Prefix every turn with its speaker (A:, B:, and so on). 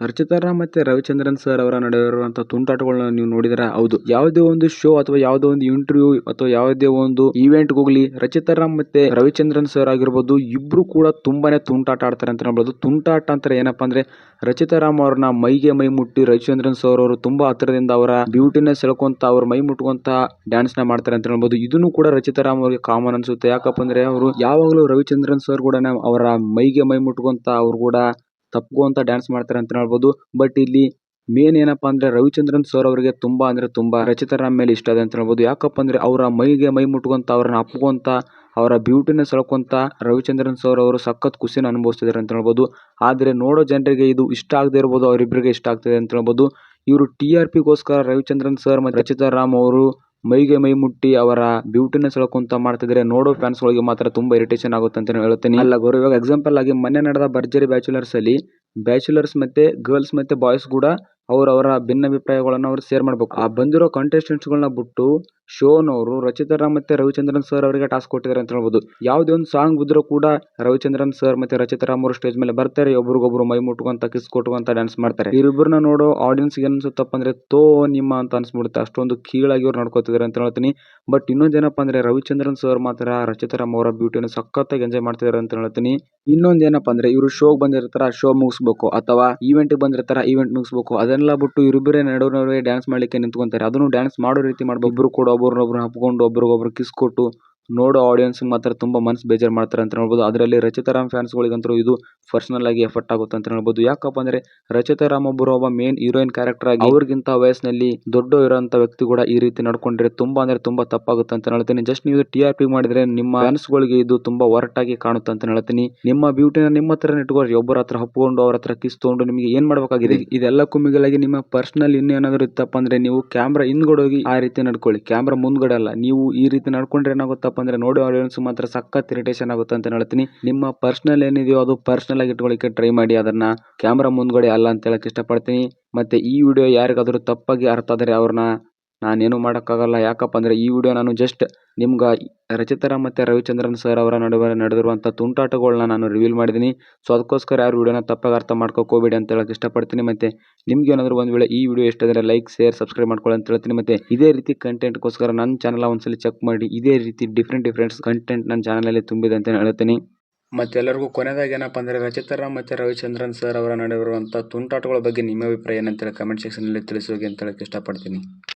A: ರಚಿತಾ ರಾಮ್ ಮತ್ತೆ ರವಿಚಂದ್ರನ್ ಸರ್ ಅವರ ನಡುವೆ ತುಂಟಾಟಗಳನ್ನ ನೀವು ನೋಡಿದ್ರೆ ಹೌದು. ಯಾವುದೇ ಒಂದು ಶೋ ಅಥವಾ ಯಾವುದೋ ಒಂದು ಇಂಟರ್ವ್ಯೂ ಅಥವಾ ಯಾವುದೇ ಒಂದು ಇವೆಂಟ್ ಹೋಗ್ಲಿ ರಚಿತಾ ಮತ್ತೆ ರವಿಚಂದ್ರನ್ ಸರ್ ಆಗಿರ್ಬೋದು ಇಬ್ರು ಕೂಡ ತುಂಬಾನೇ ತುಂಟಾಟ ಆಡ್ತಾರೆ ಅಂತ ಹೇಳ್ಬೋದು. ತುಂಟಾಟ ಅಂತ ಏನಪ್ಪಾ ಅಂದ್ರೆ ರಚಿತಾ ರಾಮ್ ಅವ್ರನ್ನ ಮೈಗೆ ಮೈ ಮುಟ್ಟಿ ರವಿಚಂದ್ರನ್ ಸರ್ ಅವರು ತುಂಬಾ ಹತ್ತಿರದಿಂದ ಅವರ ಬ್ಯೂಟಿನ ಸೆಳ್ಕೊಂತ ಅವ್ರ ಮೈ ಮುಟ್ಕೊಂತ ಡ್ಯಾನ್ಸ್ನ ಮಾಡ್ತಾರೆ ಅಂತ ಹೇಳ್ಬೋದು. ಇದನ್ನು ಕೂಡ ರಚಿತಾ ರಾಮ್ ಅವರಿಗೆ ಕಾಮನ್ ಅನ್ಸುತ್ತೆ. ಯಾಕಪ್ಪ ಅಂದ್ರೆ ಅವರು ಯಾವಾಗಲೂ ರವಿಚಂದ್ರನ್ ಸರ್ ಕೂಡ ಅವರ ಮೈಗೆ ಮೈ ಮುಟ್ಕೊಂತ ಅವ್ರು ಕೂಡ ತಪ್ಕೊಂತ ಡ್ಯಾನ್ಸ್ ಮಾಡ್ತಾರೆ ಅಂತ ಹೇಳ್ಬೋದು. ಬಟ್ ಇಲ್ಲಿ ಮೇನ್ ಏನಪ್ಪಾ ಅಂದ್ರೆ ರವಿಚಂದ್ರನ್ ಸರ್ ಅವರಿಗೆ ತುಂಬಾ ಅಂದ್ರೆ ತುಂಬಾ ರಚಿತಾ ರಾಮ್ ಮೇಲೆ ಇಷ್ಟ ಇದೆ ಅಂತ ಹೇಳ್ಬೋದು. ಯಾಕಪ್ಪ ಅಂದ್ರೆ ಅವರ ಮೈಗೆ ಮೈ ಮುಟ್ಕೊಂತ, ಅವ್ರನ್ನ ಅಪ್ಕೊಂತ, ಅವರ ಬ್ಯೂಟಿನ ಸೆಳ್ಕೊಂತ ರವಿಚಂದ್ರನ್ ಸರ್ ಅವರು ಸಖತ್ ಖುಷಿನ ಅನುಭವಿಸ್ತಿದ್ದಾರೆ ಅಂತ ಹೇಳ್ಬೋದು. ಆದ್ರೆ ನೋಡೋ ಜನರಿಗೆ ಇದು ಇಷ್ಟ ಆಗದೆ ಇರ್ಬೋದು, ಅವರಿಬ್ರಿಗೆ ಇಷ್ಟ ಆಗ್ತಿದೆ ಅಂತ ಹೇಳ್ಬೋದು. ಇವರು ಟಿ ಆರ್ ಪಿಗೋಸ್ಕರ ರವಿಚಂದ್ರನ್ ಸರ್ ಮತ್ತು ರಚಿತಾ ರಾಮ್ ಅವರು ಮೈಗೆ ಮೈ ಮುಟ್ಟಿ ಅವರ ಬ್ಯೂಟಿನ ಸೆಳ್ಕೊಂತ ಮಾಡ್ತಿದ್ರೆ ನೋಡೋ ಫ್ಯಾನ್ಸ್ ಗಳಿಗೆ ಮಾತ್ರ ತುಂಬಾ ಇರಿಟೇಷನ್ ಆಗುತ್ತೆ ಅಂತ ಹೇಳ್ತೀನಿ ಅಲ್ಲ ಗೌರವ, ಇವಾಗ ಎಕ್ಸಾಂಪಲ್ ಆಗಿ ಮೊನ್ನೆ ನಡೆದ ಭರ್ಜರಿ ಬ್ಯಾಚುಲರ್ಸ್ ಅಲ್ಲಿ ಬ್ಯಾಚುಲರ್ಸ್ ಮತ್ತೆ ಗರ್ಲ್ಸ್ ಮತ್ತೆ ಬಾಯ್ಸ್ ಕೂಡ ಅವರವರ ಭಿನ್ನಾಭಿಪ್ರಾಯಗಳನ್ನು ಅವರು ಶೇರ್ ಮಾಡಬೇಕು. ಆ ಬಂದಿರೋ ಕಂಟೆಸ್ಟೆಂಟ್ಸ್ಗಳನ್ನ ಗಳನ್ನ ಬಿಟ್ಟು ಶೋನವರು ರಚಿತಾ ರಾಮ್ ಮತ್ತೆ ರವಿಚಂದ್ರನ್ ಸರ್ ಅವರಿಗೆ ಟಾಸ್ಕ್ ಕೊಟ್ಟಿದ್ದಾರೆ ಅಂತ ಹೇಳ್ಬೋದು. ಯಾವುದೇ ಒಂದು ಸಾಂಗ್ ಬಿದ್ದರೂ ಕೂಡ ರವಿಚಂದ್ರನ್ ಸರ್ ಮತ್ತೆ ರಚಿತಾ ರಾಮ್ ಅವರು ಸ್ಟೇಜ್ ಮೇಲೆ ಬರ್ತಾರೆ, ಒಬ್ರಿಗೊಬ್ರು ಮೈ ಮುಟ್ಕೊಂತ ಕಿಸ್ ಕೊಟ್ಕೊಂತ ಡ್ಯಾನ್ಸ್ ಮಾಡ್ತಾರೆ. ಇವರಿಬ್ಬರನ್ನ ನೋಡೋ ಆಡಿಯನ್ಸ್ಗೆ ಅನ್ಸುತ್ತಪ್ಪ ಅಂದ್ರೆ ತೋ ನಿಮ್ಮ ಅಂತ ಅನ್ಸ್ಬಿಡುತ್ತೆ. ಅಷ್ಟೊಂದು ಕೀಳಾಗಿ ಅವ್ರು ನಡ್ಕೋತಿದ್ದಾರೆ ಅಂತ ಹೇಳ್ತೀನಿ. ಬಟ್ ಇನ್ನೊಂದೇನಪ್ಪ ಅಂದ್ರೆ ರವಿಚಂದ್ರನ್ ಸರ್ ಮಾತ್ರ ರಚಿತಾ ರಾಮ್ ಅವರ ಬ್ಯೂಟಿಯನ್ನು ಸಖತ್ತಾಗಿ ಎಂಜಾಯ್ ಮಾಡ್ತಿದ್ದಾರೆ ಅಂತ ಹೇಳ್ತೀನಿ. ಇನ್ನೊಂದೇನಪ್ಪ ಅಂದ್ರೆ ಇವರು ಶೋಗೆ ಬಂದಿರ್ತಾರ ಶೋ ಮುಗಿಸ್ಬೇಕು. ಅಥವಾ ಈವೆಂಟ್ ಬಂದಿರ್ತಾರ ಈವೆಂಟ್ ಮುಗಿಸ್ಬೇಕು. ಅದನ್ನೆಲ್ಲ ಬಿಟ್ಟು ಇವರಿಬ್ಬರೇ ನಡುವೆ ನಡುವೆ ಡ್ಯಾನ್ಸ್ ಮಾಡ್ಲಿಕ್ಕೆ ನಿಂತ್ಕೊಂತಾರೆ. ಅದನ್ನು ಡ್ಯಾನ್ಸ್ ಮಾಡೋ ರೀತಿ ಮಾಡ್ಬೇಕು. ಇಬ್ರು ಕೂಡ ಒಬ್ಬರನ್ನೊಬ್ರು ಹಪ್ಕೊಂಡು ಒಬ್ರಿಗೊಬ್ರು ಕಿಸ್ ಕೊಟ್ಟು ನೋಡೋ ಆಡಿಯನ್ಸ್ ಮಾತ್ರ ತುಂಬಾ ಮನ್ಸು ಬೇಜಾರ್ ಮಾಡ್ತಾರೆ ಅಂತ ಹೇಳ್ಬೋದು. ಅದರಲ್ಲಿ ರಚಿತಾ ರಾಮ್ ಫ್ಯಾನ್ಸ್ ಗಳಿಗಂತೂ ಇದು ಪರ್ಸನಲ್ ಆಗಿ ಎಫೆಕ್ಟ್ ಆಗುತ್ತೆ ಅಂತ ಹೇಳ್ಬೋದು. ಯಾಕಪ್ಪ ಅಂದ್ರೆ ರಚಿತಾ ರಾಮ್ ಒಬ್ಬರು ಒಬ್ಬ ಮೇನ್ ಹೀರೋಯಿನ್ ಕ್ಯಾರೆಕ್ಟರ್ ಆಗಿ ಅವ್ರಿಗಿಂತ ವಯಸ್ಸಿನಲ್ಲಿ ದೊಡ್ಡ ಇರೋಂತ ವ್ಯಕ್ತಿ ಕೂಡ ಈ ರೀತಿ ನಡ್ಕೊಂಡ್ರೆ ತುಂಬಾ ಅಂದ್ರೆ ತುಂಬಾ ತಪ್ಪಾಗುತ್ತೆ ಅಂತ ಹೇಳ್ತೀನಿ. ಜಸ್ಟ್ ನೀವು ಟಿ ಆರ್ ಪಿ ಮಾಡಿದ್ರೆ ನಿಮ್ಮ ಫ್ಯಾನ್ಸ್ ಗಳಿಗೆ ಇದು ತುಂಬಾ ಒರಟಾಗಿ ಕಾಣುತ್ತೆ ಅಂತ ಹೇಳ್ತೀನಿ. ನಿಮ್ಮ ಬ್ಯೂಟಿನ ನಿಮ್ಮ ಹತ್ರ ಇಟ್ಕೊಳ್ರಿ ಒಬ್ಬರ ಹತ್ರ ಹಪ್ಕೊಂಡು ಅವ್ರ ಹತ್ರ ಕಿಸ್ ತಗೊಂಡು ನಿಮಗೆ ಏನ್ ಮಾಡ್ಬೇಕಾಗಿದೆ? ಇದೆಲ್ಲ ಕುಮ್ಮಿಗಳಾಗಿ ನಿಮ್ಮ ಪರ್ಸನಲ್ ಇನ್ನೇನಾದ್ರು ಇತ್ತಪ್ಪ ಅಂದ್ರೆ ನೀವು ಕ್ಯಾಮ್ರಾ ಹಿಂದ್ಗಡೆ ಹೋಗಿ ಆ ರೀತಿ ನಡ್ಕೊಳ್ಳಿ. ಕ್ಯಾಮ್ರಾ ಮುಂದ್ಗಡೆ ಅಲ್ಲ. ನೀವು ಈ ರೀತಿ ನಡ್ಕೊಂಡ್ರೆ ಏನಾಗುತ್ತಪ್ಪ ಅಂದ್ರೆ ನೋಡಿ ಆಡಿಯನ್ಸ್ ಮಾತ್ರ ಸಖತ್ ಇರಿಟೇಷನ್ ಆಗುತ್ತೆ ಅಂತ ಹೇಳ್ತೀನಿ. ನಿಮ್ಮ ಪರ್ಸನಲ್ ಏನಿದೆಯೋ ಅದು ಪರ್ಸನಲ್ ಆಗಿ ಇಟ್ಕೊಳ್ಳಿಕ್ಕೆ ಟ್ರೈ ಮಾಡಿ, ಅದನ್ನ ಕ್ಯಾಮ್ರಾ ಮುಂದ್ಗಡೆ ಅಲ್ಲ ಅಂತ ಹೇಳಕ್ ಇಷ್ಟಪಡ್ತೀನಿ. ಮತ್ತೆ ಈ ವಿಡಿಯೋ ಯಾರಿಗಾದ್ರೂ ತಪ್ಪಾಗಿ ಅರ್ಥ ಆದರೆ ಅವ್ರನ್ನ ನಾನೇನು ಮಾಡೋಕ್ಕಾಗಲ್ಲ. ಯಾಕಪ್ಪ ಅಂದರೆ ಈ ವಿಡಿಯೋ ನಾನು ಜಸ್ಟ್ ನಿಮ್ಗೆ ರಚಿತಾ ಮತ್ತು ರವಿಚಂದ್ರನ್ ಸರ್ ಅವರ ನಡುವೆ ನಡೆದಿರುವಂಥ ತುಂಟಾಟಗಳನ್ನ ನಾನು ರಿವೀಲ್ ಮಾಡಿದ್ದೀನಿ ಸೊ ಅದಕ್ಕೋಸ್ಕರ ಯಾರು ವಿಡಿಯೋನ ತಪ್ಪಾಗಿ ಅರ್ಥ ಮಾಡ್ಕೋಬೇಡಿ ಅಂತ ಹೇಳೋಕೆ ಇಷ್ಟಪಡ್ತೀನಿ. ಮತ್ತು ನಿಮ್ಗೆ ಏನಾದರೂ ಒಂದು ವೇಳೆ ಈ ವಿಡಿಯೋ ಇಷ್ಟ ಆದರೆ ಲೈಕ್ ಶೇರ್ ಸಬ್ಸ್ಕ್ರೈಬ್ ಮಾಡ್ಕೊಳ್ಳಿ ಅಂತ ಹೇಳ್ತೀನಿ. ಮತ್ತು ಇದೇ ರೀತಿ ಕಂಟೆಂಟ್ಗೋಸ್ಕರ ನನ್ನ ಚಾನಲ್ ಒಂದ್ಸಲಿ ಚೆಕ್ ಮಾಡಿ. ಇದೇ ರೀತಿ ಡಿಫ್ರೆಂಟ್ ಡಿಫ್ರೆಂಟ್ ಕಂಟೆಂಟ್ ನನ್ನ ಚಾನಲಲ್ಲಿ ತುಂಬಿದೆ ಅಂತ ಹೇಳ್ತೀನಿ. ಮತ್ತೆಲ್ಲರಿಗೂ ಕೊನೆಯದಾಗಿ ಏನಪ್ಪ ಅಂದರೆ ರಚಿತಾರಾಮ್ ಮತ್ತು ರವಿಚಂದ್ರನ್ ಸರ್ ಅವರ ನಡುವಿರುವಂಥ ತುಂಟಾಟಗಳ ಬಗ್ಗೆ ನಿಮ್ಮ ಅಭಿಪ್ರಾಯ ಏನಂತೇಳಿ ಕಮೆಂಟ್ ಸೆಕ್ಷನಲ್ಲಿ ತಿಳಿಸೋಗಿ ಅಂತ ಹೇಳಕ್ಕೆ ಇಷ್ಟಪಡ್ತೀನಿ.